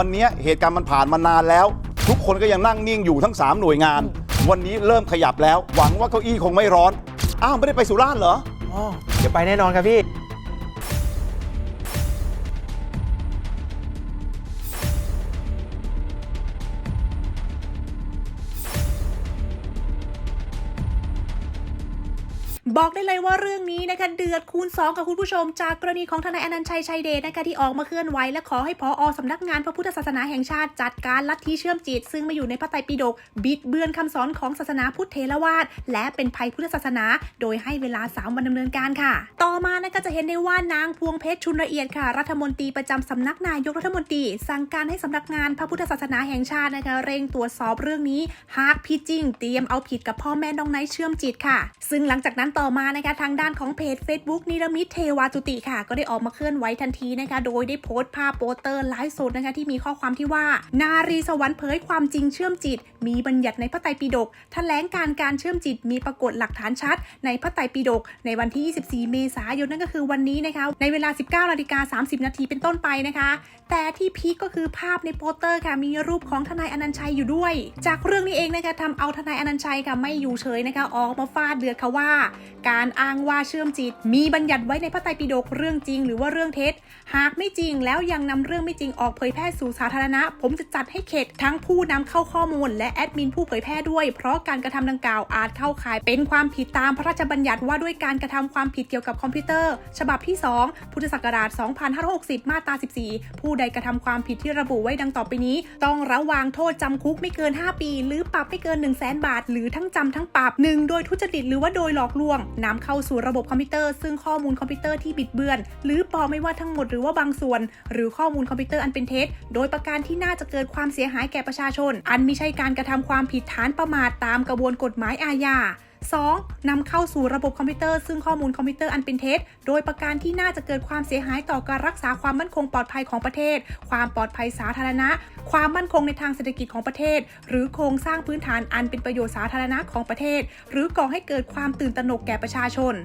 วันนี้เหตุการณ์มันผ่านมานานแล้ว ทุกคนก็ยังนั่งนิ่งอยู่ทั้ง 3 หน่วยงาน วันนี้เริ่มขยับแล้ว หวังว่าเก้าอี้คงไม่ร้อน อ้าว ไม่ได้ไปสุราษฎร์เหรอ อ๋อ เดี๋ยวไปแน่นอนครับพี่ บอกได้เลยว่าเรื่องนี้นะคะเดือดคูณ2กับคุณผู้ชม จากกรณีของทนายอนันต์ชัยชัยเดชนะคะที่ออกมาเคลื่อนไหวและขอให้พออสำนักงานพระพุทธศาสนาแห่งชาติ จัดการลัทธิเชื่อมจิต ซึ่งมาอยู่ในพระไตรปิฎกบิดเบือนคำสอนของศาสนาพุทธเทรวาสและเป็นภัยพุทธศาสนา โดยให้เวลา 3 วันดำเนินการค่ะ ต่อมานะคะจะเห็นได้ว่านางพวงเพชรชุนละเอียดค่ะ รัฐมนตรีประจำสำนักนายกรัฐมนตรี สั่งการให้สำนักงานพระพุทธศาสนาแห่งชาตินะคะเร่งตรวจสอบเรื่องนี้หากผิดจริง เตรียมเอาผิดกับพ่อแม่น้องไนท์เชื่อมจิตค่ะ ซึ่งหลังจากนั้นต่อ่อมานะคะทางด้านของเพจ Facebook นิรมิตเทวาจุติค่ะ ก็ได้ออกมาเคลื่อนไหวทันทีนะคะ โดยได้โพสต์ภาพโปสเตอร์ไลฟ์สดนะคะที่มีข้อความที่ว่า นารีสวรรค์เผยความจริงเชื่อมจิต มีบัญญัติในพระไตรปิฎกแถลงการการเชื่อมจิต มีปรากฏหลักฐานชัด ในพระไตรปิฎกในวันที่ 24 เมษายนนั่นก็คือวันนี้นะคะในเวลา 19นาฬิกา30 นาทีเป็นต้นไปนะคะ แต่ที่พีคก็คือภาพในโปสเตอร์ค่ะมีรูปของทนายอนันชัยอยู่ด้วย จากเรื่องนี้เองนะคะทำเอาทนายอนันชัยค่ะไม่อยู่เฉยนะคะออกมาฟาดเดือดค่ะว่า การอ้างว่าเชื่อมจิต มีบัญญัติไว้ในพระไตรปิฎกเรื่องจริง หรือว่าเรื่องเท็จ หากไม่จริงแล้วยังนำเรื่องไม่จริงออกเผยแพร่สู่สาธารณะ ผมจะจัดให้เข็ดทั้งผู้นำเข้าข้อมูล และแอดมินผู้เผยแพร่ด้วย เพราะการกระทำดังกล่าวอาจเข้าข่ายเป็นความผิดตามพระราชบัญญัติว่าด้วยการกระทำความผิดเกี่ยวกับคอมพิวเตอร์ ฉบับที่ 2 พุทธศักราช 2560 มาตรา 14 ผู้ใดกระทำความผิดที่ระบุไว้ดังต่อไปนี้ ต้องระวางโทษจำคุกไม่เกิน 5 ปี หรือปรับไม่เกิน 1 0 0 0 0แบาท หรือทั้งจำทั้งปรับ 1. โดยทุจริตหรือว่าโดยหลอกลวงนำเข้าสู่ระบบคอมพิวเตอร์ ซึ่งข้อมูลคอมพิวเตอร์ที่บิดเบือน หรือปลอมไม่ว่าทั้งหมดหรือว่าบางส่วน หรือข้อมูลคอมพิวเตอร์อันเป็นเท็จ โดยประการที่น่าจะเกิดความเสียหายแก่ประชาชน อันมิใช่การกระทำความผิดฐานประมาทตามกระบวนกฎหมายอาญา 2. นำเข้าสู่ระบบคอมพิวเตอร์ซึ่งข้อมูลคอมพิวเตอร์อันเป็นเท็จ โดยประการที่น่าจะเกิดความเสียหายต่อการรักษาความมั่นคงปลอดภัยของประเทศ ความปลอดภัยสาธารณะ ความมั่นคงในทางเศรษฐกิจของประเทศ หรือโครงสร้างพื้นฐานอันเป็นประโยชน์สาธารณะของประเทศ หรือก่อให้เกิดความตื่นตระหนกแก่ประชาชน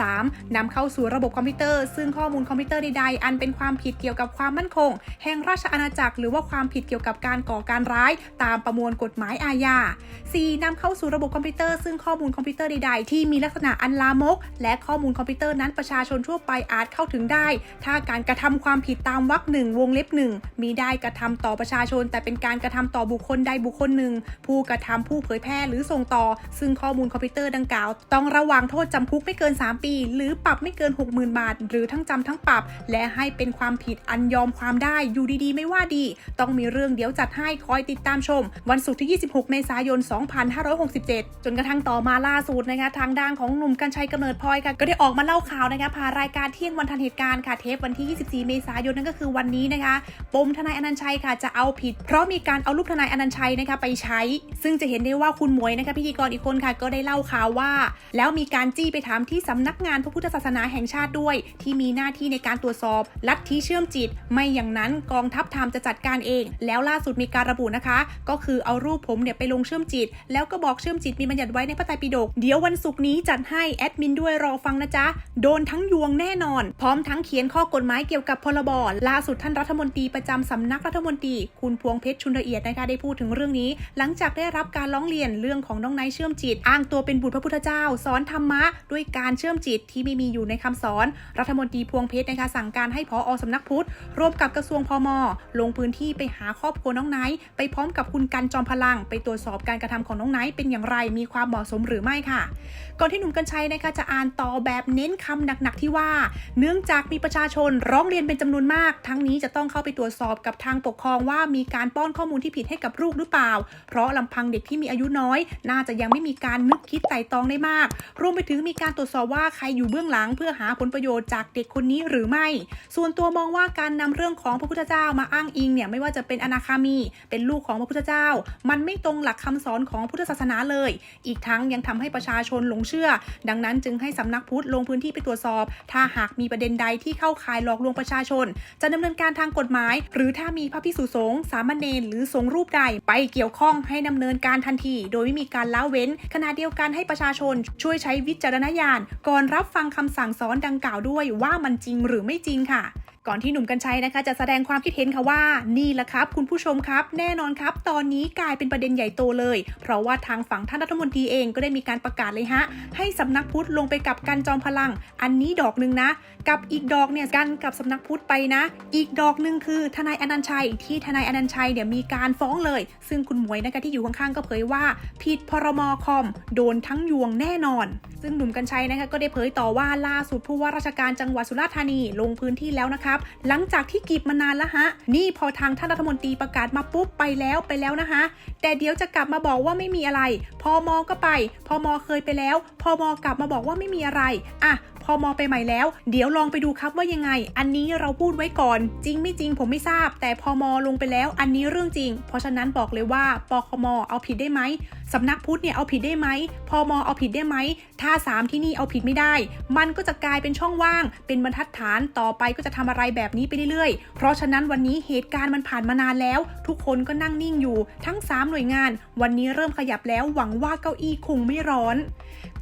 3. นำเข้าสู่ระบบคอมพิวเตอร์ ซึ่งข้อมูลคอมพิวเตอร์ใดๆอันเป็นความผิดเกี่ยวกับความมั่นคง แห่งราชอาณาจักร หรือว่าความผิดเกี่ยวกับการก่อการร้าย ตามประมวลกฎหมายอาญา 4. นำเข้าสู่ระบบคอมพิวเตอร์ซึ่งข้อมูลคอมอมพิวเตอร์ใดๆ ที่มีลักษณะอันลามก และข้อมูลคอมพิวเตอร์นั้นประชาชนทั่วไปอาจเข้าถึงได้ ถ้าการกระทำความผิดตามวรรคหนึ่งวงเล็บหนึ่งมีได้กระทำต่อประชาชน แต่เป็นการกระทำต่อบุคคลใดบุคคลหนึ่ง ผู้กระทำผู้เผยแพร่หรือส่งต่อ ซึ่งข้อมูลคอมพิวเตอร์ดังกล่าว ต้องระวังโทษจำคุกไม่เกิน 3 ปี หรือปรับไม่เกิน 60,000 บาท หรือทั้งจำทั้งปรับ และให้เป็นความผิดอันยอมความได้อยู่ดีๆ ไม่ว่าดี ต้องมีเรื่องเดี๋ยวจัดให้คอยติดตามชม วันศุกร์ที่ 26 เมษายน 2567 จนกระทั่งต่อมาล่าสุดนะคะทางด้านของหนุ่มกัญชัยกำเนิดพลอยค่ะก็ได้ออกมาเล่าข่าวนะคะผ่านรายการเที่ยงวันทันเหตุการณ์ค่ะเทปวันที่ 24 เมษายนนั่นก็คือวันนี้นะคะปมทนายอนันชัยค่ะจะเอาผิด เพราะมีการเอารูปทนายอนันชัยนะคะไปใช้ ซึ่งจะเห็นได้ว่าคุณหมวยนะคะพิธีกรอีกคนค่ะ ก็ได้เล่าข่าวว่า แล้วมีการจี้ไปถามที่สำนักงานพระพุทธศาสนาแห่งชาติด้วย ที่มีหน้าที่ในการตรวจสอบลัทธิเชื่อมจิต ไม่อย่างนั้นกองทัพธรรมจะจัดการเอง แล้วล่าสุดมีการระบุนะคะ ก็คือเอารูปผมเนี่ยไปลงเชื่อมจิต แล้วก็บอกเชื่อมจิตมีบัญญัติไว้ในพระไตรปิฎกเดี๋ยววันศุกร์นี้จัดให้แอดมินด้วยรอฟังนะจ๊ะ โดนทั้งยวงแน่นอน พร้อมทั้งเขียนข้อกฎหมายเกี่ยวกับพรบล่าสุดท่านรัฐมนตรีประจำสำนักรัฐมนตรี คุณพวงเพชรชุนละเอียดนะคะได้พูดถึงเรื่องนี้ หลังจากได้รับการร้องเรียนเรื่องของน้องไนท์เชื่อมจิต อ้างตัวเป็นบุตรพระพุทธเจ้า สอนธรรมะด้วยการเชื่อมจิตที่ไม่มีอยู่ในคำสอน รัฐมนตรีพวงเพชรนะคะสั่งการให้พออสำนักพุทธร่วมกับกระทรวงพมลงพื้นที่ไปหาครอบครัวน้องไนท์ไปพร้อมกับคุณกันจอมพลัง ไปตรวจสอบการกระทำของน้องไนท์เป็นอย่างไรมีความเหมาะสมหรือไม่ค่ะ ก่อนที่หนุ่มกัญชัยนะคะจะอ่านต่อแบบเน้นคำหนักๆที่ว่า เนื่องจากมีประชาชนร้องเรียนเป็นจำนวนมาก ทั้งนี้จะต้องเข้าไปตรวจสอบกับทางปกครองว่ามีการป้อนข้อมูลที่ผิดให้กับลูกหรือเปล่า เพราะลำพังเด็กที่มีอายุน้อย น่าจะยังไม่มีการนึกคิดไต่ตองได้มาก รวมไปถึงมีการตรวจสอบว่าใครอยู่เบื้องหลัง เพื่อหาผลประโยชน์จากเด็กคนนี้หรือไม่ ส่วนตัวมองว่าการนำเรื่องของพระพุทธเจ้ามาอ้างอิงเนี่ยไม่ว่าจะเป็นอนาคามี เป็นลูกของพระพุทธเจ้า มันไม่ตรงหลักคำสอนของพุทธศาสนาเลย อีกทั้งยังททำให้ประชาชนหลงเชื่อ ดังนั้นจึงให้สำนักพุทธลงพื้นที่ไปตรวจสอบ ถ้าหากมีประเด็นใดที่เข้าข่ายหลอกลวงประชาชน จะดำเนินการทางกฎหมาย หรือถ้ามีพระพิสุสงฆ์สามเณรหรือสงฆ์รูปใดไปเกี่ยวข้องให้ดำเนินการทันที โดยไม่มีการละเว้น ขณะเดียวกันให้ประชาชน ช่วยใช้วิจารณญาณ ก่อนรับฟังคำสั่งสอนดังกล่าวด้วยว่ามันจริงหรือไม่จริงค่ะ ก่อนที่หนุ่มกัญชัยนะคะ จะแสดงความคิดเห็นค่ะว่านี่แหละครับ คุณผู้ชมครับ แน่นอนครับ ตอนนี้กลายเป็นประเด็นใหญ่โตเลย เพราะว่าทางฝั่งท่านรัฐมนตรีเองก็ได้มีการประกาศเลยฮะ ให้สำนักพุทธลงไปกับกันจอมพลัง อันนี้ดอกหนึ่งนะ กับอีกดอกเนี่ยกันกับสำนักพุทธไปนะ อีกดอกหนึ่งคือทนายอนันชัย ที่ทนายอนันชัยเนี่ยมีการฟ้องเลย ซึ่งคุณหมวยนะคะที่อยู่ข้างๆก็เผยว่า ผิดพรมคอมโดนทั้งยวงแน่นอน ซึ่งหนุ่มกัญชัยนะคะก็ได้เผยต่อว่าล่าสุดผู้ว่าราชการจังหวัดสุราษฎร์ธานีลงพื้นที่แล้วนะครับ หลังจากที่กีบมานานแล้วฮะ นี่พอทางท่านรัฐมนตรีประกาศมาปุ๊บไปแล้วไปแล้วนะคะ แต่เดี๋ยวจะกลับมาบอกว่าไม่มีอะไร พอมอก็ไป พอมอเคยไปแล้ว พอมอกลับมาบอกว่าไม่มีอะไร อะพอมอไปใหม่แล้ว เดี๋ยวลองไปดูครับว่ายังไง อันนี้เราพูดไว้ก่อน จริงไม่จริงผมไม่ทราบ แต่พอมอลงไปแล้ว อันนี้เรื่องจริง เพราะฉะนั้นบอกเลยว่าปคมเอาผิดได้ไหม สำนักพุทธเนี่ยเอาผิดได้ไหมพอมอเอาผิดได้ไหมถ้าสามที่นี่เอาผิดไม่ได้ มันก็จะกลายเป็นช่องว่าง เป็นบรรทัดฐานต่อไปก็จะทำอะไรแบบนี้ไปเรื่อยๆ เพราะฉะนั้นวันนี้เหตุการณ์มันผ่านมานานแล้ว ทุกคนก็นั่งนิ่งอยู่ ทั้ง 3 หน่วยงาน วันนี้เริ่มขยับแล้วหวังว่าเก้าอี้คงไม่ร้อน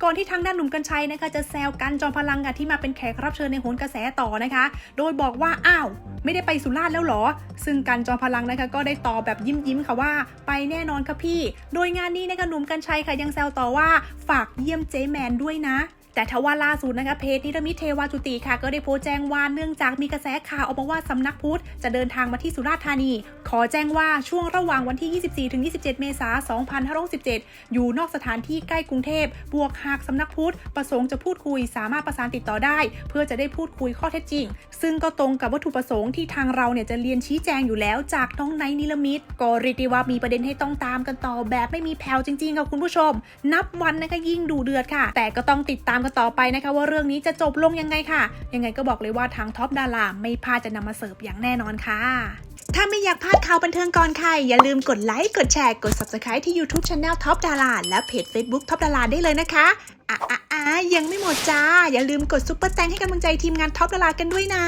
ก่อนที่ทางด้านหนุ่มกัญชัยนะคะจะแซวกันจอมพลังค่ะที่มาเป็นแขกรับเชิญในโหนกระแสต่อนะคะ โดยบอกว่าอ้าวไม่ได้ไปสุราษฎร์แล้วหรอ ซึ่งกันจอมพลังนะคะก็ได้ตอบแบบยิ้มยิ้มๆค่ะว่า ไปแน่นอนค่ะพี่ โดยงานนี้นะคะหนุ่มกัญชัยค่ะยังแซวต่อว่าฝากเยี่ยมเจ๊แมนด้วยนะ แต่ทว่าล่าสุดนะคะเพจนิรมิตเทวาจุติค่ะ ก็ได้โพสต์แจ้งว่าเนื่องจากมีกระแสข่าวออกมาว่าสำนักพุทธจะเดินทางมาที่สุราษฎร์ธานี ขอแจ้งว่าช่วงระหว่างวันที่ 24ถึง27 เมษายน 2567อยู่นอกสถานที่ใกล้กรุงเทพ บวกหากสำนักพุทธประสงค์จะพูดคุยสามารถประสานติดต่อได้ เพื่อจะได้พูดคุยข้อเท็จจริง ซึ่งก็ตรงกับวัตถุประสงค์ที่ทางเราเนี่ยจะเรียนชี้แจงอยู่แล้วจากน้องไนนิรมิตก็รียกได้ว่ามีประเด็นให้ต้องตามกันต่อแบบไม่มีแผ่วจริงๆค่ะคุณผู้ชม นับวันนะคะยิ่งดูเดือดค่ะ แต่ก็ต้องติดตามกันต่อไปนะคะว่าเรื่องนี้จะจบลงยังไงค่ะ ยังไงก็บอกเลยว่าทางท็อปดาราไม่พลาดจะนำมาเสิร์ฟอย่างแน่นอนค่ะ ถ้าไม่อยากพลาดข่าวบันเทิงก่อนใคร อย่าลืมกดไลค์กดแชร์กด Subscribe ที่ YouTube Channel ท็อปดาราและเพจ Facebook ท็อปดาราได้เลยนะคะอะอะอะยังไม่หมดจ้า อย่าลืมกดซุปเปอร์แตงให้กำลังใจทีมงานท็อปดารากันด้วยนะ